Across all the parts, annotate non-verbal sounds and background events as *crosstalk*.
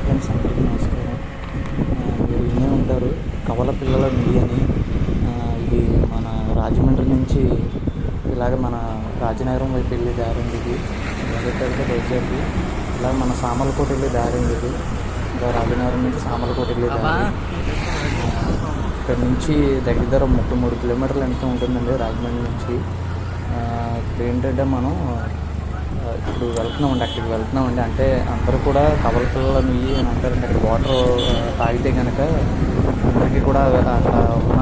Friends అందరికీ నమస్కారం. మీరు వినే ఉంటారు కవల పిల్లల నుయ్యి అని. ఇది మన రాజమండ్రి నుంచి ఇలాగ మన రాజనగరం వైపు వెళ్ళే దారి అండి ఇది. వైజాగ్ ఇలా మన సామలకోట వెళ్ళే దారి ఇది. ఇలా రాజనగరం నుంచి సామలకోట వెళ్ళే దారి. ఇక్కడ నుంచి దగ్గర దగ్గర ముప్పై మూడు కిలోమీటర్లు ఎంత ఉంటుందండి రాజమండ్రి నుంచి. ఇప్పుడు ఏంటంటే మనం ఇప్పుడు వెళ్తున్నామండి అక్కడికి వెళ్తున్నామండి అంటే అందరూ కూడా కవల పిల్లలు నుయ్యి అని అంటారండి అక్కడ వాటర్ తాగితే కనుక అందరికీ కూడా అక్కడ ఉన్న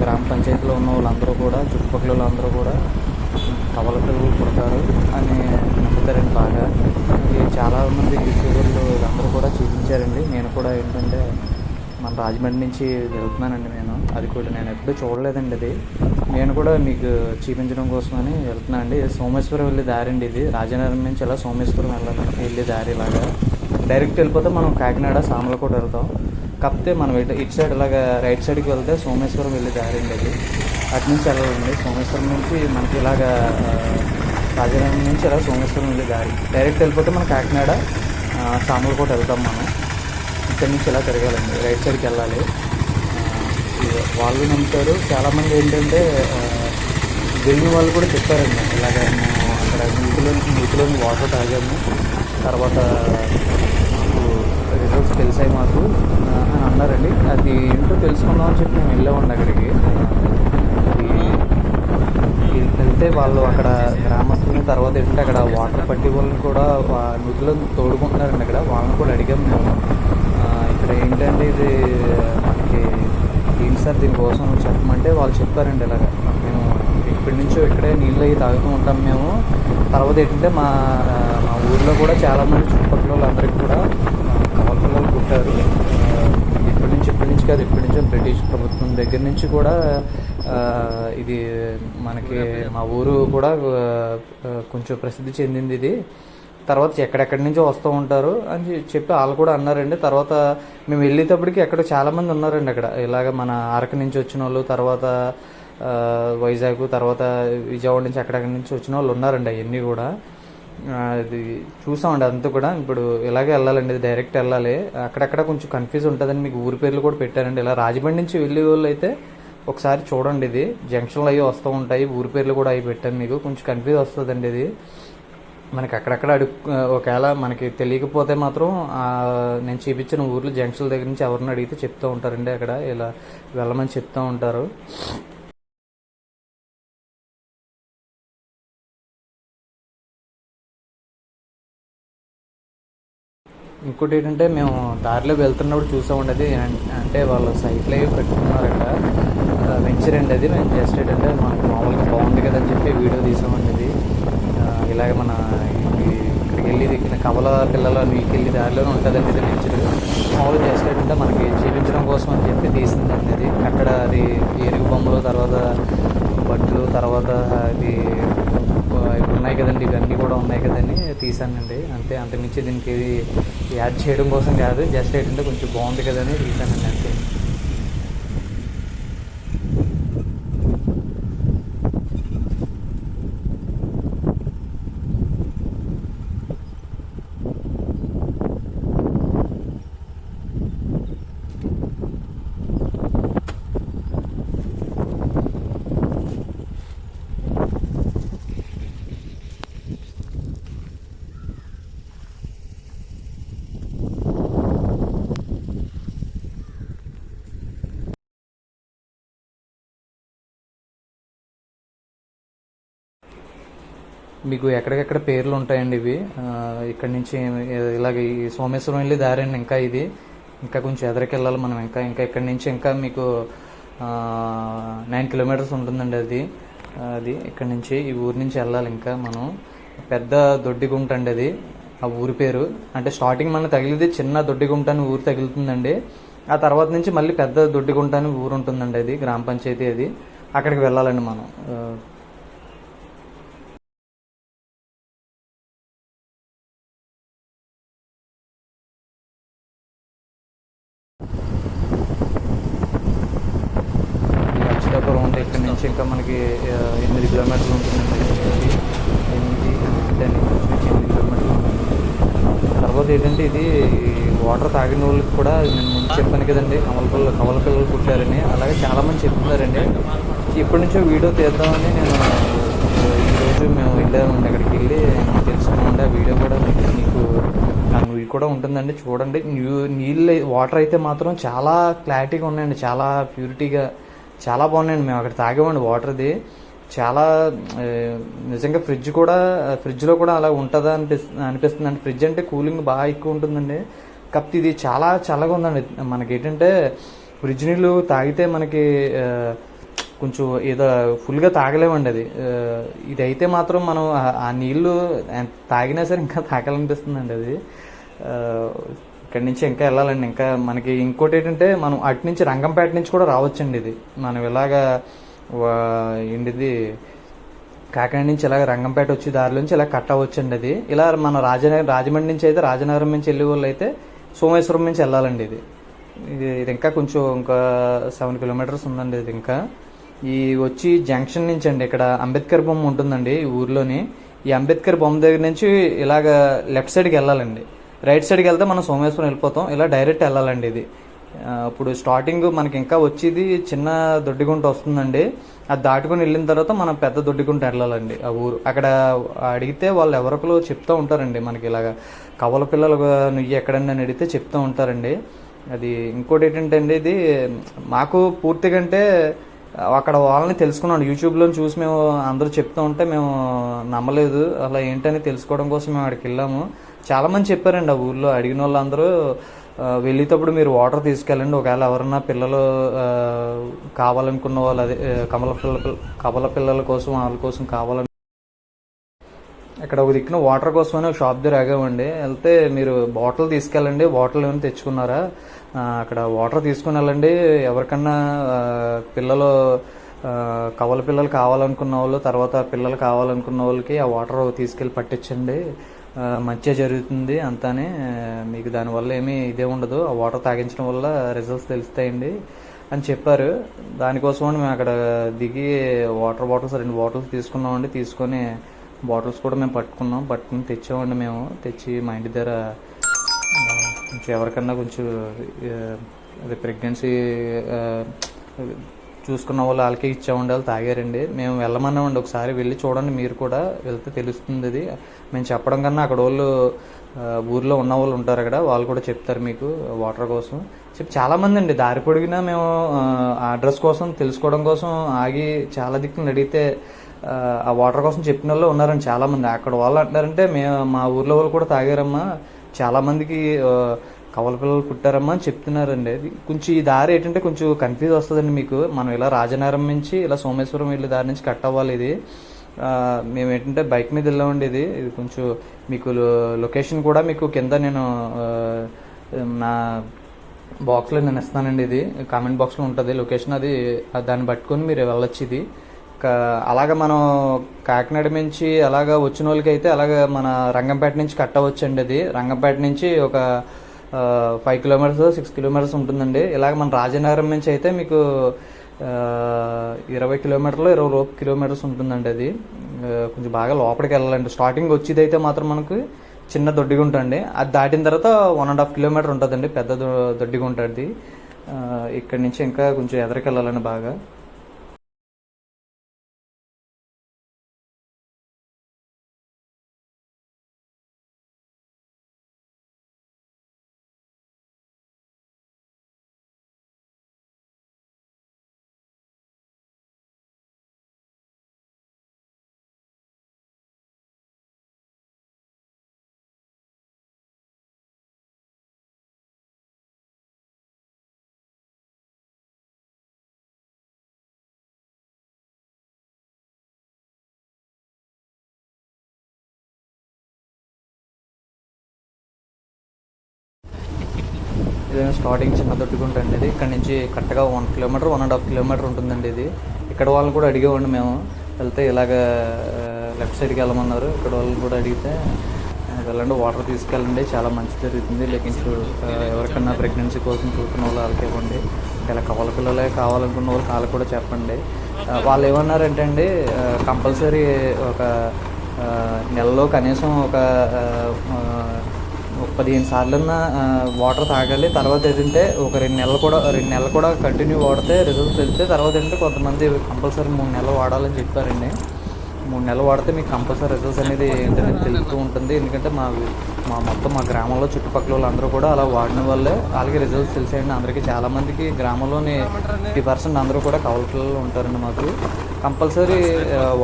గ్రామ పంచాయతీలో ఉన్న వాళ్ళందరూ కూడా చుట్టుపక్కల వాళ్ళందరూ కూడా కవల పిల్లలు పుడతారు అని నమ్ముతారండి బాగా. చాలామంది యూట్యూబర్లు వీళ్ళందరూ కూడా చూపించారండి. నేను కూడా ఏంటంటే మన రాజమండ్రి నుంచి వెళ్తున్నానండి నేను. అది కూడా నేను ఎప్పుడూ చూడలేదండి అది నేను కూడా మీకు చూపించడం కోసమని వెళ్తున్నానండి. సోమేశ్వరం వెళ్ళే దారి అండి ఇది. రాజనగరం నుంచి ఇలా సోమేశ్వరం వెళ్ళాలి వెళ్ళే దారి ఇలాగా. డైరెక్ట్ వెళ్ళిపోతే మనం కాకినాడ సామలకోట వెళ్తాం. కాకపోతే మనం ఇటు ఇటు సైడ్ ఇలాగా రైట్ సైడ్కి వెళ్తే సోమేశ్వరం వెళ్ళే దారి అండి అది అటు నుంచి వెళ్ళాలండి. సోమేశ్వరం నుంచి మనకి ఇలాగా రాజనగరం నుంచి ఇలా సోమేశ్వరం వెళ్ళే దారి. డైరెక్ట్ వెళ్ళిపోతే మనం కాకినాడ సామలకోట వెళ్తాం మనం. ఇక్కడి నుంచి ఇలా తిరగాలండి? రైట్ సైడ్కి వెళ్ళాలి. వాళ్ళు నమ్ముతారు. చాలామంది ఏంటంటే ఆ, వెళ్ళిన వాళ్ళు కూడా చెప్పారండి. ఇలాగ మేము అక్కడ నీటిలో నీటిలోని వాటర్ తాగాము. తర్వాత మాకు రిజల్ట్స్ తెలిసాయి మాకు అని అన్నారండి. అది ఏంటో తెలుసుకుందామని చెప్పి మేము వెళ్ళామండి అక్కడికి. ఇది వెళ్తే వాళ్ళు అక్కడ గ్రామస్తులని తర్వాత ఏంటంటే అక్కడ వాటర్ పట్టి వాళ్ళని కూడా వా- తోడుకుంటున్నారండి అక్కడ. వాళ్ళని కూడా అడిగాము మేము. ఇక్కడ ఏంటంటే ఇది మనకి ఏంటి సార్ దీనికోసం చెప్పమంటే వాళ్ళు చెప్పారండి ఇలాగ. మేము ఇప్పటి నుంచో ఇక్కడే నీళ్ళు అవి తాగుతూ ఉంటాం మేము. తర్వాత ఏంటంటే మా మా ఊర్లో కూడా చాలామంది చుట్టుపక్కల వాళ్ళందరికీ కూడా కవల పిల్లలు పుట్టారు. ఇప్పటి నుంచి ఇప్పటి నుంచి కాదు ఇప్పటి నుంచో బ్రిటిష్ ప్రభుత్వం దగ్గర నుంచి కూడా ఇది మనకి మా ఊరు కూడా కొంచెం ప్రసిద్ధి చెందింది ఇది. తర్వాత ఎక్కడెక్కడి నుంచో వస్తూ ఉంటారు అని చెప్పి వాళ్ళు కూడా అన్నారండి. తర్వాత మేము వెళ్ళేటప్పటికి ఎక్కడ చాలామంది ఉన్నారండి అక్కడ. ఇలాగ మన అరకు నుంచి వచ్చిన వాళ్ళు తర్వాత వైజాగ్ తర్వాత విజయవాడ నుంచి అక్కడక్కడి నుంచి వచ్చిన వాళ్ళు ఉన్నారండి అవన్నీ కూడా. అది చూసామండి అంతా కూడా. ఇప్పుడు ఇలాగే వెళ్ళాలండి డైరెక్ట్ వెళ్ళాలి. అక్కడక్కడ కొంచెం కన్ఫ్యూజ్ ఉంటుందని మీకు ఊరి పేర్లు కూడా పెట్టారండి ఇలా రాజమండ్రి నుంచి వెళ్ళే వాళ్ళు అయితే ఒకసారి చూడండి ఇది. జంక్షన్లు అవి వస్తూ ఉంటాయి. ఊరి పేర్లు కూడా అవి పెట్టాను మీకు. కొంచెం కన్ఫ్యూజ్ వస్తుందండి ఇది. మనకి అక్కడక్కడ అడుగు ఒకవేళ మనకి తెలియకపోతే మాత్రం నేను చూపించిన ఊర్లో జంక్షన్ల దగ్గర నుంచి ఎవరిని అడిగితే చెప్తూ ఉంటారండి అక్కడ. ఇలా వెళ్ళమని చెప్తూ ఉంటారు. ఇంకోటి ఏంటంటే మేము దారిలో వెళ్తున్నప్పుడు చూసామండి అది. అంటే వాళ్ళు సైట్లు అవి పెట్టుకున్నారట. వెంచర్ అండి అది. మేము జస్ట్ ఏంటంటే మనకు మామూలుగా బాగుంది కదా అని చెప్పి వీడియో తీసామండి అది. ఇలాగ మన ఈ- ఇక్కడికి వెళ్ళి దిక్కిన కవల పిల్లల మీకు వెళ్ళి దారిలోనే ఉంటుందండి అనేది వెంచర్ మామూలుగా జస్ట్ ఏంటంటే మనకి చూపించడం కోసం అని చెప్పి తీసిందండి అది అక్కడ అది ఏనుగు బొమ్మలు తర్వాత బట్టలు తర్వాత అది ఉన్నాయి కదండి ఇవన్నీ కూడా ఉన్నాయి కదండి తీసానండి. అంతే అంతమించి దీనికి యాడ్ చేయడం కోసం కాదు జస్ట్ ఏంటంటే కొంచెం బాగుంది కదని తీసానండి అంతే. మీకు ఎక్కడికెక్కడ పేర్లు ఉంటాయండి ఇవి. ఇక్కడ నుంచి ఇలాగ ఈ సోమేశ్వరం వెళ్ళి దారి అండి ఇంకా ఇది. ఇంకా కొంచెం ఎదరికెళ్ళాలి మనం ఇంకా ఇంకా ఇక్కడ నుంచి ఇంకా మీకు నైన్ కిలోమీటర్స్ ఉంటుందండి అది. అది ఇక్కడ నుంచి ఈ ఊరు నుంచి వెళ్ళాలి ఇంకా మనం. పెద్ద దొడ్డిగుంట అండి అది ఆ ఊరి పేరు. అంటే స్టార్టింగ్ మనం తగిలిది చిన్న దొడ్డిగుంట అని ఊరు తగులుతుందండి. ఆ తర్వాత నుంచి మళ్ళీ పెద్ద దొడ్డిగుంట అని ఊరు ఉంటుందండి అది గ్రామ పంచాయతీ అది. అక్కడికి వెళ్ళాలండి మనం. ఆ, ఉంటే ఇక్కడ నుంచి ఇంకా మనకి ఎనిమిది కిలోమీటర్లు ఉంటుందండి ఎనిమిది టెన్ నుంచి ఎనిమిది కిలోమీటర్లు ఉంటుంది. తర్వాత ఏంటంటే ఇది వాటర్ తాగిన వాళ్ళకి కూడా నేను ముందు చెప్పాను కదండి కమల పిల్లలు కమల పిల్లలు పుట్టారని. అలాగే చాలామంది చెప్తున్నారండి. ఇప్పటి నుంచో వీడియో తీద్దామని నేను ఈరోజు మేము వెళ్ళామండి అక్కడికి వెళ్ళి తెలుసుకున్నాండి ఆ వీడియో కూడా మీకు మీకు ఇది కూడా ఉంటుందండి. చూడండి. న్యూ నీళ్ళు వాటర్ అయితే మాత్రం చాలా క్లారిటీగా ఉన్నాయండి. చాలా ప్యూరిటీగా చాలా బాగున్నాయండి. మేము అక్కడ తాగామండి వాటర్ది చాలా నిజంగా ఫ్రిడ్జ్ కూడా ఫ్రిడ్జ్లో కూడా అలా ఉంటుందా అనిపిస్తుంది అనిపిస్తుంది అండి ఫ్రిడ్జ్ అంటే కూలింగ్ బాగా ఎక్కువ ఉంటుందండి. కాకపోతే ఇది చాలా చల్లగా ఉందండి. మనకి ఏంటంటే ఫ్రిడ్జ్ నీళ్ళు తాగితే మనకి కొంచెం ఏదో ఫుల్గా తాగలేమండి అది. ఇది ఇదైతే మాత్రం మనం ఆ- నీళ్ళు తాగినా సరే ఇంకా తాగాలనిపిస్తుందండి అది. అక్కడి నుంచి ఇంకా వెళ్ళాలండి. ఇంకా మనకి ఇంకోటి ఏంటంటే మనం అటు నుంచి రంగంపేట నుంచి కూడా రావచ్చండి ఇది. మనం ఇలాగా ఏంటిది కాకినాడ నుంచి ఇలాగ రంగంపేట వచ్చి దారిలోంచి ఇలా కట్ అవ్వచ్చండి అది. ఇలా మన రాజనగర్ రాజమండ్రి నుంచి అయితే రాజనగరం నుంచి వెళ్ళే వాళ్ళు అయితే సోమేశ్వరం నుంచి వెళ్ళాలండి ఇది. ఇది ఇది ఇంకా కొంచెం ఇంకా సెవెన్ కిలోమీటర్స్ ఉందండి ఇది ఇంకా. ఈ వచ్చి జంక్షన్ నుంచి అండి ఇక్కడ అంబేద్కర్ బొమ్మ ఉంటుందండి ఈ ఊర్లోని. ఈ అంబేద్కర్ బొమ్మ దగ్గర నుంచి ఇలాగ లెఫ్ట్ సైడ్కి వెళ్ళాలండి. రైట్ సైడ్కి వెళ్తే మనం సోమేశ్వరం వెళ్ళిపోతాం. ఇలా డైరెక్ట్ వెళ్ళాలండి ఇది. ఇప్పుడు స్టార్టింగ్ మనకి ఇంకా వచ్చేది చిన్న దొడ్డిగుంట వస్తుందండి. అది దాటుకుని వెళ్ళిన తర్వాత మనం పెద్ద దొడ్డిగుంట వెళ్ళాలండి ఆ ఊరు. అక్కడ అడిగితే వాళ్ళు ఎవరొకరు చెప్తూ ఉంటారండి మనకి ఇలాగ. కవల పిల్లలు నువ్వు ఎక్కడన్నా అని అడిగితే చెప్తూ ఉంటారండి. అది ఇంకోటి ఏంటంటే అండి ఇది మాకు పూర్తిగా అంటే అక్కడ వాళ్ళని తెలుసుకున్నాం. యూట్యూబ్లో చూసి మేము అందరూ చెప్తూ ఉంటే మేము నమ్మలేదు. అలా ఏంటని తెలుసుకోవడం కోసం మేము అక్కడికి వెళ్ళాము. చాలామంది చెప్పారండి ఆ ఊర్లో అడిగిన వాళ్ళందరూ వెళ్ళేటప్పుడు మీరు వాటర్ తీసుకెళ్ళండి ఒకవేళ ఎవరన్నా పిల్లలు కావాలనుకున్న వాళ్ళు అదే కమల పిల్ల కమల పిల్లల కోసం వాళ్ళ కోసం కావాలని ఇక్కడ ఒక దిక్కున వాటర్ కోసమని ఒక షాప్ దగ్గర ఆగామండి. వెళ్తే మీరు బాటిల్ తీసుకెళ్ళండి బాటిల్ ఏమైనా తెచ్చుకున్నారా? అక్కడ వాటర్ తీసుకుని వెళ్ళండి. ఎవరికన్నా పిల్లలు కవల పిల్లలు కావాలనుకున్న వాళ్ళు తర్వాత పిల్లలు కావాలనుకున్న వాళ్ళకి ఆ వాటర్ తీసుకెళ్ళి పట్టించండి. మంచిగా జరుగుతుంది అంతానే. మీకు దానివల్ల ఏమీ ఇదే ఉండదు. ఆ వాటర్ తాగించడం వల్ల రిజల్ట్స్ తెలుస్తాయండి అని చెప్పారు. దానికోసమని మేము అక్కడ దిగి వాటర్ బాటిల్స్ రెండు బాటిల్స్ తీసుకున్నామండి. తీసుకొని బాటిల్స్ కూడా మేము పట్టుకున్నాం. పట్టుకుని తెచ్చామండి మేము. తెచ్చి మా ఇంటి దగ్గర కొంచెం ఎవరికన్నా కొంచెం అదే ప్రెగ్నెన్సీ చూసుకున్న వాళ్ళు వాళ్ళకి ఇచ్చామండి ఉండాలి తాగారండి. మేము వెళ్ళమన్నామండి. ఒకసారి వెళ్ళి చూడండి. మీరు కూడా వెళ్తే తెలుస్తుంది అది మేము చెప్పడం కన్నా అక్కడ వాళ్ళు ఊర్లో ఉన్న వాళ్ళు ఉంటారు అక్కడ వాళ్ళు కూడా చెప్తారు మీకు వాటర్ కోసం. చెప్పి చాలామంది అండి. దారి పొడిగినా మేము ఆ, అడ్రస్ కోసం తెలుసుకోవడం కోసం ఆగి చాలా దిక్కులు అడిగితే ఆ, వాటర్ కోసం చెప్పిన వాళ్ళు ఉన్నారండి చాలామంది. అక్కడ వాళ్ళు అంటున్నారంటే మేము మా ఊర్లో వాళ్ళు కూడా తాగారమ్మా. చాలామందికి కవల పిల్లలు పుట్టారమ్మా అని చెప్తున్నారండి. అది కొంచెం ఈ దారి ఏంటంటే కొంచెం కన్ఫ్యూజ్ వస్తుందండి మీకు. మనం ఇలా రాజనగరం నుంచి ఇలా సోమేశ్వరం వెళ్ళే దారి నుంచి కట్ అవ్వాలి ఇది. మేము ఏంటంటే బైక్ మీద వెళ్ళామండి ఇది. ఇది కొంచెం మీకు లొకేషన్ కూడా మీకు కింద నేను నా బాక్స్లో నేను ఇస్తానండి ఇది. కామెంట్ బాక్స్లో ఉంటుంది. లొకేషన్ అది దాన్ని పట్టుకొని మీరు వెళ్ళొచ్చు ఇది. కా- అలాగ మనం కాకినాడ నుంచి అలాగ వచ్చిన వాళ్ళకి అయితే అలాగ మన రంగంపేట నుంచి కట్టవచ్చండి అది. రంగంపేట నుంచి ఒక ఫైవ్ కిలోమీటర్స్ సిక్స్ కిలోమీటర్స్ ఉంటుందండి. ఇలాగ మన రాజనగరం నుంచి అయితే మీకు ఇరవై కిలోమీటర్లు ఇరవై రూప కిలోమీటర్స్ ఉంటుందండి అది. కొంచెం బాగా లోపలికి వెళ్ళాలండి. స్టార్టింగ్ వచ్చేది అయితే మాత్రం మనకు చిన్న దొడ్డిగుంట అండి అది దాటిన తర్వాత వన్ అండ్ హాఫ్ కిలోమీటర్ ఉంటుందండి. పెద్ద దొడ్డిగా దొడ్డిగుంట అది ఇక్కడి నుంచి ఇంకా కొంచెం ఎదరికి వెళ్ళాలండి బాగా. ఇదేమో స్టార్టింగ్ చిన్న దొడ్డుకుంట అండి ఇది. ఇక్కడ నుంచి కరెక్ట్గా one kilometre one and half kilometre ఉంటుందండి ఇది. ఇక్కడ వాళ్ళని కూడా అడిగేవాడిని మేము. వెళ్తే ఇలాగ లెఫ్ట్ సైడ్కి వెళ్ళమన్నారు. ఇక్కడ వాళ్ళని కూడా అడిగితే వెళ్ళండి వాటర్ తీసుకెళ్ళండి చాలా మంచి జరుగుతుంది. లేకిన్ ఎవరికన్నా ప్రెగ్నెన్సీ కోసం చూస్తున్న వాళ్ళు వాళ్ళకి ఇవ్వండి. ఇలా కవల పిల్లలే కావాలనుకున్న వాళ్ళు వాళ్ళకి కూడా చెప్పండి. వాళ్ళు ఏమన్నారంటే అండి కంపల్సరీ ఒక నెలలో కనీసం ఒక ఒక పదిహేను సార్లన్నా వాటర్ తాగాలి. తర్వాత ఏంటంటే ఒక రెండు నెలలు కూడా రెండు నెలలు కూడా కంటిన్యూ వాడితే రిజల్ట్స్ వెళ్తే తర్వాత ఏంటంటే కొంతమంది కంపల్సరీ మూడు నెలలు వాడాలని చెప్పారండి. మూడు నెలలు వాడితే మీకు కంపల్సరీ రిజల్ట్స్ అనేది ఏంటంటే తెలుస్తూ ఉంటుంది. ఎందుకంటే మా మా మొత్తం మా గ్రామంలో చుట్టుపక్కల వాళ్ళందరూ కూడా అలా వాడిన వల్లే వాళ్ళకి రిజల్ట్స్ తెలిసాయండి. అందరికీ చాలామందికి గ్రామంలోని ఫిఫ్టీ పర్సెంట్ అందరూ కూడా కవలకల్లో ఉంటారండి మాకు. కంపల్సరీ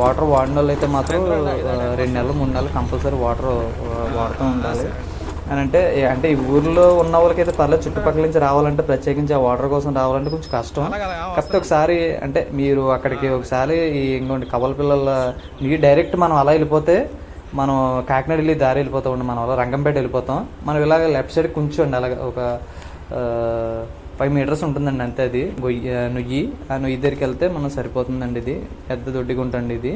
వాటర్ వాడిన వాళ్ళు అయితే మాత్రం రెండు నెలలు మూడు నెలలు కంపల్సరీ వాటర్ వాడుతూ ఉండాలి. అని అంటే అంటే ఈ ఊర్లో ఉన్న వాళ్ళకైతే పర్లేదు చుట్టుపక్కల నుంచి రావాలంటే ప్రత్యేకించి ఆ వాటర్ కోసం రావాలంటే కొంచెం కష్టం. కాకపోతే ఒకసారి అంటే మీరు అక్కడికి ఒకసారి ఈ ఇంకోటి కవల పిల్లల నీరు డైరెక్ట్ మనం అలా వెళ్ళిపోతే మనం కాకినాడ వెళ్ళి దారి వెళ్ళిపోతాం ఉండి మనం అలా రంగంపేట వెళ్ళిపోతాం. మనం ఇలాగ లెఫ్ట్ సైడ్ కొంచెం అలాగ ఒక ఫైవ్ మీటర్స్ ఉంటుందండి అంతే అది. గొయ్యి నుయ్యి ఆ నుయ్యి దగ్గరికి వెళ్తే మనం సరిపోతుందండి ఇది. పెద్ద దొడ్డిగుంటండి ఇది.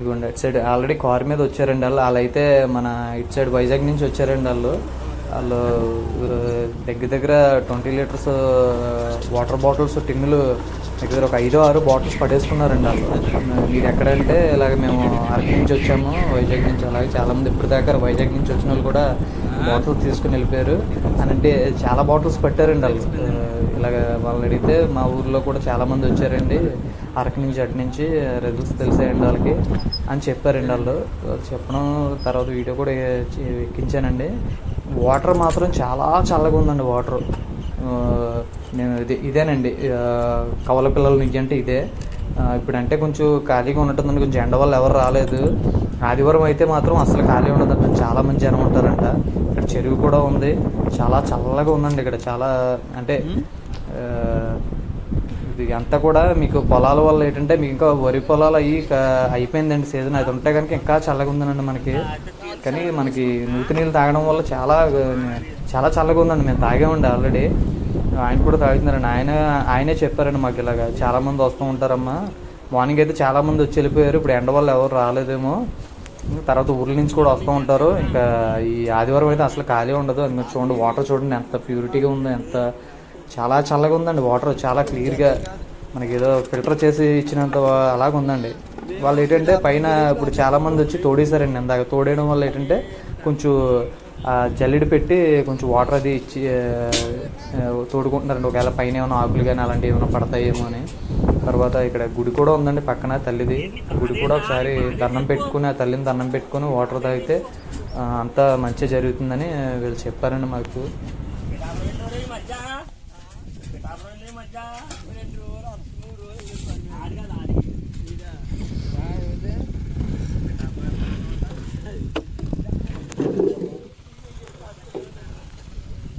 ఇదిగోండి అటు సైడ్ ఆల్రెడీ కార్ మీద వచ్చారండి వాళ్ళు. వాళ్ళు అయితే మన ఇటు సైడ్ వైజాగ్ నుంచి వచ్చారండి వాళ్ళు. వాళ్ళు దగ్గర దగ్గర ట్వంటీ లీటర్స్ వాటర్ బాటిల్స్ టిన్నులు దగ్గర ఒక ఐదో ఆరు బాటిల్స్ పడేసుకున్నారండి వాళ్ళు. మీరు ఎక్కడంటే ఇలాగ మేము అరకు నుంచి వచ్చాము వైజాగ్ నుంచి. అలాగే చాలామంది ఇప్పుడు దాకా వైజాగ్ నుంచి వచ్చిన వాళ్ళు కూడా బాటిల్స్ తీసుకుని వెళ్ళిపోయారు. అని అంటే చాలా బాటిల్స్ పెట్టారండి వాళ్ళు ఇలాగ వాళ్ళని అడిగితే మా ఊర్లో కూడా చాలామంది వచ్చారండి. అరకు నుంచి అటు నుంచి రిజల్ట్స్ తెలిసాయండి వాళ్ళకి అని చెప్పారండి వాళ్ళు. చెప్పడం తర్వాత వీడియో కూడా ఎక్కించానండి. వాటర్ మాత్రం చాలా చల్లగా ఉందండి వాటర్. నేను ఇది ఇదేనండి. కవల పిల్లల నుంచి అంటే ఇదే. ఇప్పుడంటే కొంచెం ఖాళీగా ఉన్నట్టుందండి. కొంచెం ఎండ వల్ల ఎవరు రాలేదు. ఆదివారం అయితే మాత్రం అసలు ఖాళీ ఉండదు చాలా మంది జనం ఉంటారండి. చెరువు కూడా ఉంది. చాలా చల్లగా ఉందండి ఇక్కడ. చాలా అంటే ఇది అంతా కూడా మీకు పొలాల వల్ల ఏంటంటే మీకు ఇంకా వరి పొలాలు అయ్యి అయిపోయిందండి సీజన్. అది ఉంటే కనుక ఇంకా చల్లగా ఉందండి మనకి. కానీ మనకి నూతి నీళ్ళు తాగడం వల్ల చాలా చాలా చల్లగా ఉందండి. మేము తాగామండి ఆల్రెడీ. ఆయన కూడా తాగుతున్నారండి. ఆయన ఆయనే చెప్పారండి మాకు ఇలాగా. చాలా మంది వస్తూ ఉంటారమ్మా. మార్నింగ్ అయితే చాలా మంది వచ్చి వెళ్ళిపోయారు. ఇప్పుడు ఎండ వల్ల ఎవరు రాలేదేమో. తర్వాత ఊర్ల నుంచి కూడా వస్తూ ఉంటారు. ఇంకా ఈ ఆదివారం అయితే అసలు ఖాళీ ఉండదు. ఇంకా చూడండి వాటర్ చూడండి ఎంత ప్యూరిటీగా ఉందో ఎంత చాలా చల్లగా ఉందండి వాటర్. చాలా క్లియర్గా మనకి ఏదో ఫిల్టర్ చేసి ఇచ్చినంత అలాగ ఉందండి. వాళ్ళు ఏంటంటే పైన ఇప్పుడు చాలా మంది వచ్చి తోడేశారండి. ఇందాక తోడేయడం వల్ల ఏంటంటే కొంచెం జల్లెడ పెట్టి కొంచెం వాటర్ అది ఇచ్చి తోడుకుంటున్నారండి. ఒకవేళ పైన ఏమైనా ఆకులు కానీ అలాంటివి ఏమైనా పడతాయేమో అని. తర్వాత ఇక్కడ గుడి కూడా ఉందండి పక్కన తల్లిది. గుడి కూడా ఒకసారి దండం పెట్టుకుని ఆ తల్లిని దండం పెట్టుకుని వాటర్ తాగితే అంతా మంచిగా జరుగుతుందని వీళ్ళు చెప్పారండి మాకు.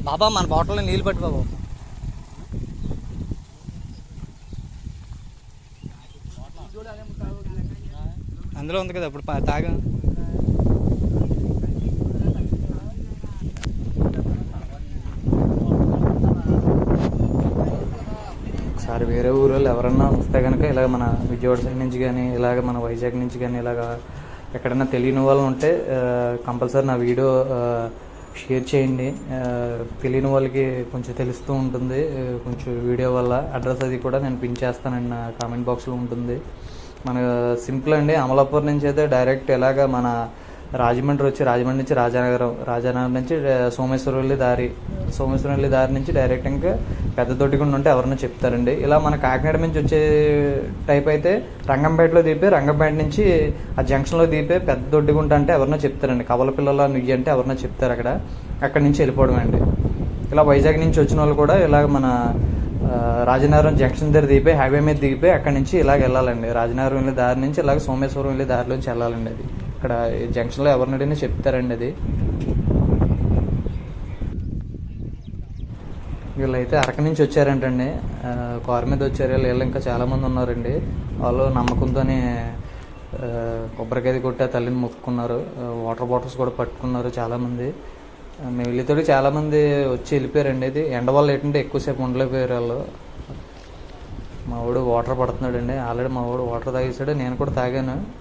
బాబా మన బాటిల్లో నీళ్ళు పట్టు బాబు. అందులో ఉంది కదా ఇప్పుడు తాగా. ఒకసారి వేరే ఊళ్ళో ఎవరన్నా వస్తే కనుక ఇలాగ మన విజయవాడ సైడ్ నుంచి కానీ ఇలాగ మన వైజాగ్ నుంచి కానీ ఇలాగ ఎక్కడైనా తెలియని వాళ్ళు ఉంటే కంపల్సరీ నా వీడియో షేర్ చేయండి. తెలియని వాళ్ళకి కొంచెం తెలుస్తూ ఉంటుంది. కొంచెం వీడియో వల్ల అడ్రస్ అది కూడా నేను పిన్ చేస్తానండి నా కామెంట్ బాక్స్లో ఉంటుంది. మన సింపుల్ అండి. అమలాపూర్ నుంచి అయితే డైరెక్ట్ ఎలాగ మన రాజమండ్రి వచ్చి రాజమండ్రి నుంచి రాజానగరం రాజానగరం నుంచి సోమేశ్వరం వెళ్ళి దారి సోమేశ్వరం వెళ్ళి దారి నుంచి డైరెక్ట్ ఇంకా పెద్ద దొడ్డిగుండ ఉంటే ఎవరన్నా చెప్తారండి. ఇలా మన కాకినాడ నుంచి వచ్చే టైప్ అయితే రంగంపేటలో దిపే రంగంపేట నుంచి ఆ జంక్షన్లో దిపే పెద్ద దొడ్డిగుంట అంటే ఎవరన్నా చెప్తారండి. కవల పిల్లల నుయ్యి అంటే ఎవరన్నా చెప్తారు అక్కడ. అక్కడి నుంచి వెళ్ళిపోవడం అండి. ఇలా వైజాగ్ నుంచి వచ్చిన వాళ్ళు కూడా ఇలాగ మన రాజనగరం జంక్షన్ దగ్గర దిగిపోయి హైవే మీద దిగిపోయి అక్కడ నుంచి ఇలాగ వెళ్ళాలండి. రాజనగరం వెళ్ళే దారి నుంచి ఇలాగ సోమేశ్వరం వెళ్ళే దారిలోంచి వెళ్ళాలండి అది. ఇక్కడ ఈ జంక్షన్లో ఎవరిని అడిగినా చెప్తారండి అది. వీళ్ళైతే అరక నుంచి వచ్చారంటండి. కారు మీద వచ్చారు. వీళ్ళు ఇంకా చాలామంది ఉన్నారండి. వాళ్ళు నమ్మకంతోనే కొబ్బరికాయ కొట్టి తల్లిని మొక్కుకున్నారు. వాటర్ బాటిల్స్ కూడా పట్టుకున్నారు చాలామంది. మేము వెళ్ళేతోటి చాలామంది వచ్చి వెళ్ళిపోయారండి. ఇది ఎండ వల్ల ఏంటంటే ఎక్కువసేపు ఉండలేకపోయారు వాళ్ళు. మా వాడు వాటర్ పడుతున్నాడండి. ఆల్రెడీ మా వాడు వాటర్ తాగేసాడు నేను కూడా తాగాను.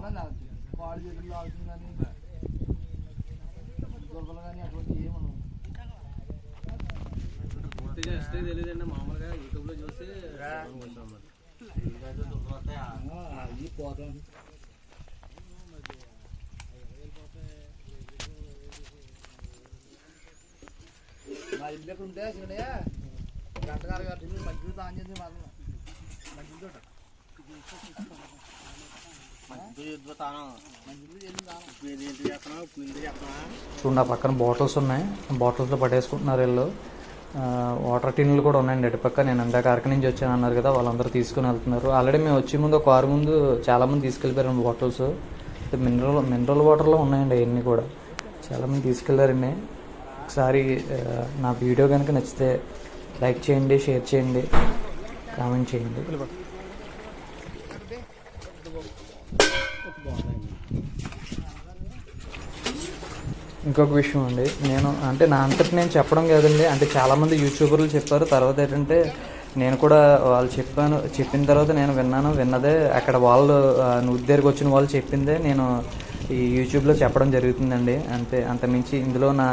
కాళ్ళు చేతులు తాగుతుంది కానీ దుర్బలు కానీ అటువంటి ఏమను పూర్తిగా హిస్టరీ తెలియదండి. మామూలుగా యూట్యూబ్లో చూసి పోతాం మా ఇంటి దగ్గర ఉంటే చూడయా గంట గారు మధ్యలో తాను చేసి మాత్రం చేసి తాను చూడండి ఆ పక్కన బాటిల్స్ ఉన్నాయి. బాటిల్స్లో పట్టేసుకుంటున్నారు వీళ్ళు. వాటర్ టిన్లు కూడా ఉన్నాయండి అటు పక్క. నేను ఇందాక అరక నుంచి వచ్చాను అన్నారు కదా వాళ్ళందరూ తీసుకుని వెళ్తున్నారు. ఆల్రెడీ మేము వచ్చే ముందు కారు ముందు చాలామంది తీసుకెళ్ళిపోయారు బాటిల్స్ మినరల్ మినరల్ వాటర్లో ఉన్నాయండి అవన్నీ కూడా. చాలామంది తీసుకెళ్ళారండి. ఒకసారి నా వీడియో కనుక నచ్చితే లైక్ చేయండి షేర్ చేయండి కామెంట్ చేయండి. ఇంకొక విషయం అండి. నేను అంటే నా అంతటి నేను చెప్పడం కాదండి. అంటే చాలామంది యూట్యూబర్లు చెప్పారు. తర్వాత ఏంటంటే నేను కూడా వాళ్ళు చెప్పాను. చెప్పిన తర్వాత నేను విన్నాను. విన్నదే అక్కడ వాళ్ళు నువ్వు దగ్గరికి వచ్చిన వాళ్ళు చెప్పిందే నేను ఈ యూట్యూబ్లో చెప్పడం జరుగుతుందండి. అంతే అంతమించి ఇందులో నా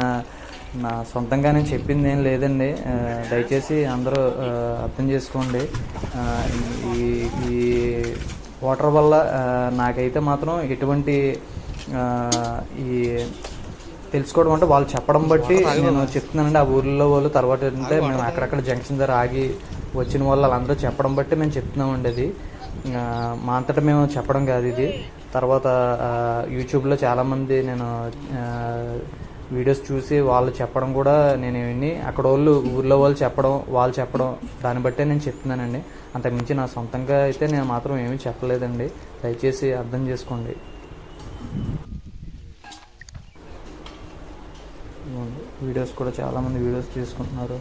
నా సొంతంగా నేను చెప్పింది ఏం లేదండి. దయచేసి అందరూ అర్థం చేసుకోండి. ఈ ఈ వాటర్ వల్ల నాకైతే మాత్రం ఎటువంటి ఈ తెలుసుకోవడం అంటే వాళ్ళు చెప్పడం బట్టి నేను చెప్తున్నానండి. ఆ ఊర్లో వాళ్ళు తర్వాత ఏంటంటే మేము అక్కడక్కడ జంక్షన్ దగ్గర ఆగి వచ్చిన వాళ్ళు వాళ్ళందరూ చెప్పడం బట్టి మేము చెప్తున్నామండి అది. మా అంతటా మేము చెప్పడం కాదు ఇది. తర్వాత యూట్యూబ్లో చాలామంది నేను వీడియోస్ చూసి వాళ్ళు చెప్పడం కూడా నేను విని అక్కడ వాళ్ళు ఊర్లో వాళ్ళు చెప్పడం వాళ్ళు చెప్పడం దాన్ని బట్టే నేను చెప్తున్నానండి. అంతకుమించి నా సొంతంగా అయితే నేను మాత్రం ఏమీ చెప్పలేదండి. దయచేసి అర్థం చేసుకోండి ఇదిగోండి. వీడియోస్ కూడా చాలామంది వీడియోస్ తీసుకుంటున్నారు.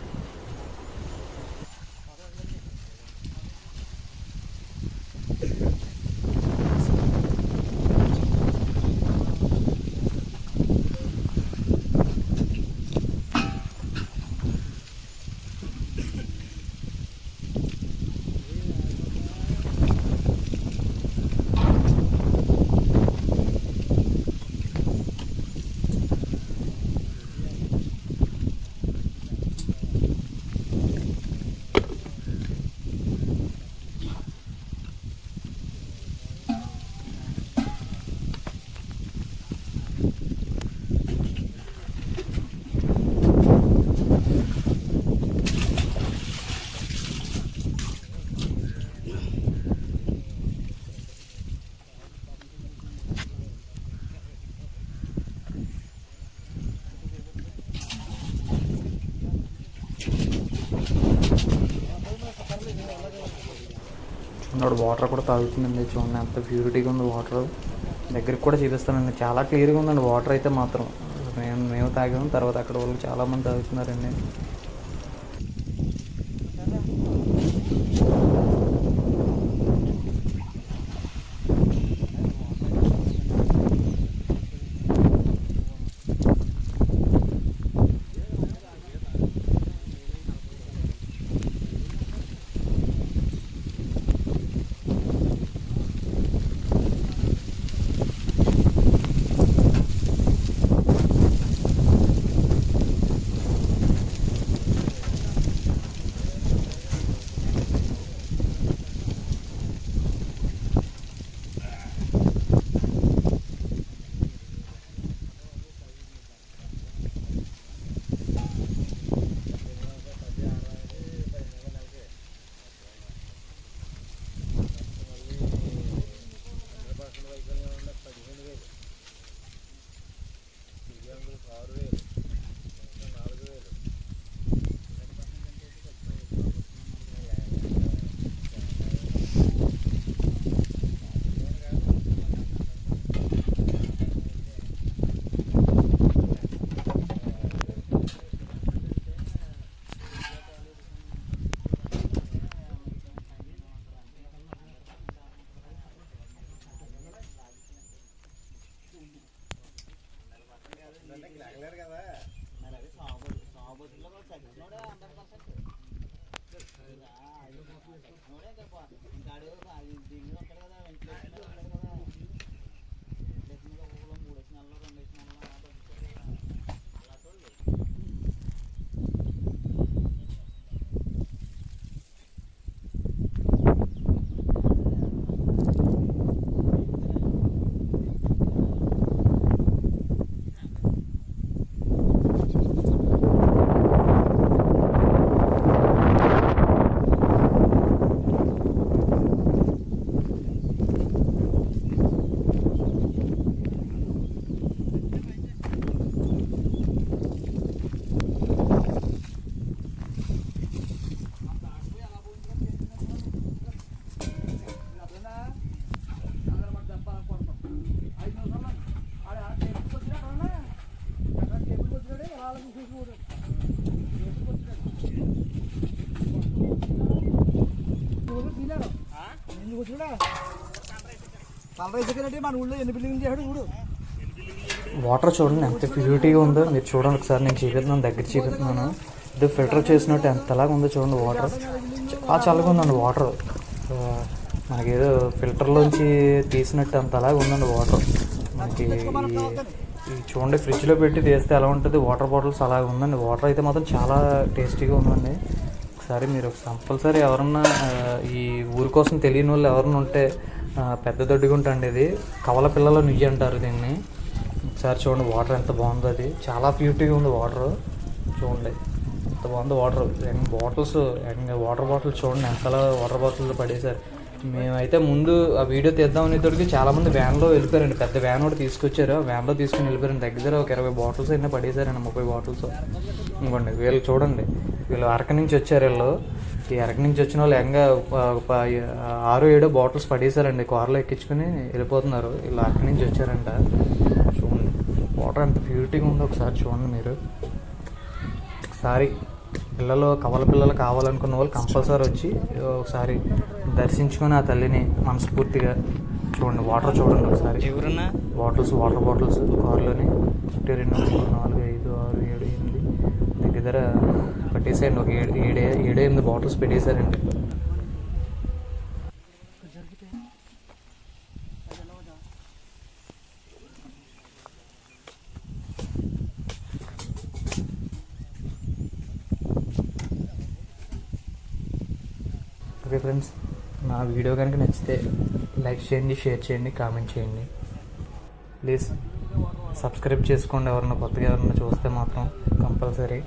అక్కడ వాటర్ కూడా తాగుతుందండి. చూడండి ఎంత ప్యూరిటీగా ఉంది వాటర్. దగ్గరికి కూడా చూపిస్తానండి. చాలా క్లియర్గా ఉందండి వాటర్ అయితే మాత్రం. మేము మేము తాగాము. తర్వాత అక్కడ వాళ్ళు చాలామంది తాగుతున్నారండి. మన ఊళ్ళో ఎన్ని చేశాడు చూడు. వాటర్ చూడండి ఎంత ప్యూరిటీగా ఉందో. మీరు చూడండి ఒకసారి నేను చూపిస్తున్నాను దగ్గర చూపిస్తున్నాను. ఇది ఫిల్టర్ చేసినట్టు ఎంతలాగా ఉందో చూడండి వాటర్ చాలా చల్లగా ఉందండి వాటర్ మనకేదో ఏదో ఫిల్టర్లోంచి తీసినట్టు అంతలాగా ఉందండి వాటర్ మనకి ఈ- చూడండి ఫ్రిడ్జ్లో పెట్టి తీస్తే ఎలా ఉంటుంది? వాటర్ బాటిల్స్ అలాగే ఉందండి. వాటర్ అయితే మాత్రం చాలా టేస్టీగా ఉందండి. ఒకసారి మీరు కంపల్సరీ ఎవరన్నా ఈ ఊరి కోసం తెలియని వాళ్ళు ఎవరన్నా ఉంటే పెద్ద దొడ్డుగుంట అండి ఇది. కవల పిల్లల నుయ్యి అంటారు దీన్ని. ఒకసారి చూడండి వాటర్ ఎంత బాగుందో అది. చాలా ప్యూరిటీగా ఉంది వాటర్. చూడండి ఎంత బాగుంది వాటర్. బాటిల్స్ వాటర్ బాటిల్స్ చూడండి ఎంతలా వాటర్ బాటిల్ పడేశారు. మేమైతే ముందు ఆ వీడియో తీద్దామనే తోడికి చాలామంది వ్యాన్లో వెళ్ళిపోయారండి. పెద్ద వ్యాన్ కూడా తీసుకొచ్చారు. ఆ వ్యాన్లో తీసుకుని వెళ్ళిపోయారండి. దగ్గర ఒక ఇరవై బాటిల్స్ అయినా పడేశారండి ముప్పై బాటిల్స్. ఇవ్వండి వీళ్ళు చూడండి వీళ్ళు అరక నుంచి వచ్చారు వీళ్ళు. ఈ అరక నుంచి వచ్చిన వాళ్ళు ఎంగా ఆరు ఏడో బాటిల్స్ పడేశారండి. కార్లో ఎక్కించుకుని వెళ్ళిపోతున్నారు. వీళ్ళు అరక నుంచి వచ్చారంట. చూడండి. వాటర్ ఎంత ప్యూరిటీగా ఉందో ఒకసారి చూడండి మీరు. ఒకసారి పిల్లలు కవల పిల్లలు కావాలనుకున్న వాళ్ళు కంపల్సరీ వచ్చి ఒకసారి దర్శించుకొని ఆ తల్లిని మనస్ఫూర్తిగా చూడండి. వాటర్ చూడండి ఒకసారి. ఎవరన్నా? బాటిల్స్ వాటర్ బాటిల్స్ కారులోని. ఒకటి రెండు మూడు నాలుగు ఐదు ఆరు ఏడు ఎనిమిది. దగ్గర పట్టేసాయండి ఒక ఏడు ఏడు ఏడు ఎనిమిది బాటిల్స్ పెట్టేశారండి. ఓకే ఫ్రెండ్స్ నా వీడియో కనుక నచ్చితే లైక్ చేయండి షేర్ చేయండి కామెంట్ చేయండి. ప్లీజ్ సబ్స్క్రైబ్ చేసుకోండి ఎవరన్నా కొత్తగా ఎవరన్నా చూస్తే మాత్రం కంపల్సరీ.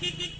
Hehehehe *laughs*